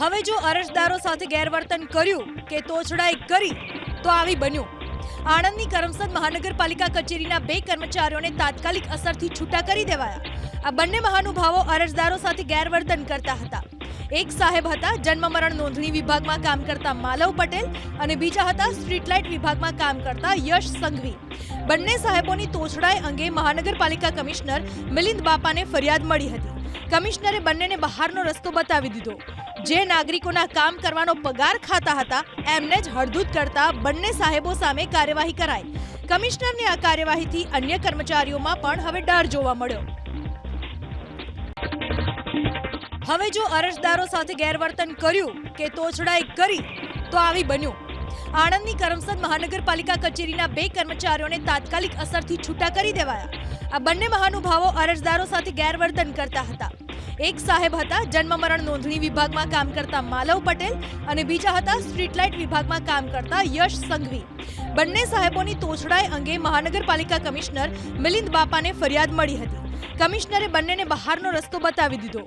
હવે જો અરજદારો સાથે ગેરવર્તન કર્યું કે તોછડાઈ કરી, તો આવી બન્યું. આણંદની કરમસદ મહાનગરપાલિકા કચેરીના બે કર્મચારીઓને તાત્કાલિક અસરથી છૂટા કરી દેવાયા. આ બંને મહાનુભાવો અરજદારો સાથે ગેરવર્તન કરતા હતા. એક સાહેબ હતા, જન્મ મરણ નોંધણી વિભાગમાં કામ કરતા માલવ પટેલ અને બીજા હતા સ્ટ્રીટ લાઇટ વિભાગમાં કામ કરતા યશ સંઘવી. બંને સાહેબોની તોછડાઈ અંગે મહાનગરપાલિકા કમિશનર મિલિંદ બાપાને ફરિયાદ મળી હતી. કમિશનરે બંનેને બહારનો રસ્તો બતાવી દીધો. જે નાગરિકોના કામ કરવાનો પગાર ખાતા હતા, એમને જ હળદૂત કરતા બંને સાહેબો સામે કાર્યવાહી કરાઈ. કમિશનરની આ કાર્યવાહીથી અન્ય કર્મચારીઓમાં પણ હવે ડર જોવા મળ્યો. હવે જો અરજદારો સાથે ગેરવર્તન કર્યું કે તોછડાઈ કરી, તો આવી બન્યું. આણંદની કરમસદ મહાનગરપાલિકા કચેરીના બે કર્મચારીઓને તાત્કાલિક અસરથી છૂટા કરી દેવાયા. આ બંને મહાનુભાવો અરજદારો સાથે ગેરવર્તન કરતા હતા. એક સાહેબ હતા, જન્મ મરણ નોંધણી વિભાગમાં કામ કરતા માલવ પટેલ અને બીજા હતા સ્ટ્રીટ લાઇટ વિભાગમાં કામ કરતા યશ સંઘવી. બંને સાહેબોની તોછડાઈ અંગે મહાનગરપાલિકા કમિશનર મિલિંદ બાપાને ફરિયાદ મળી હતી. કમિશનરે બંનેને બહારનો રસ્તો બતાવી દીધો.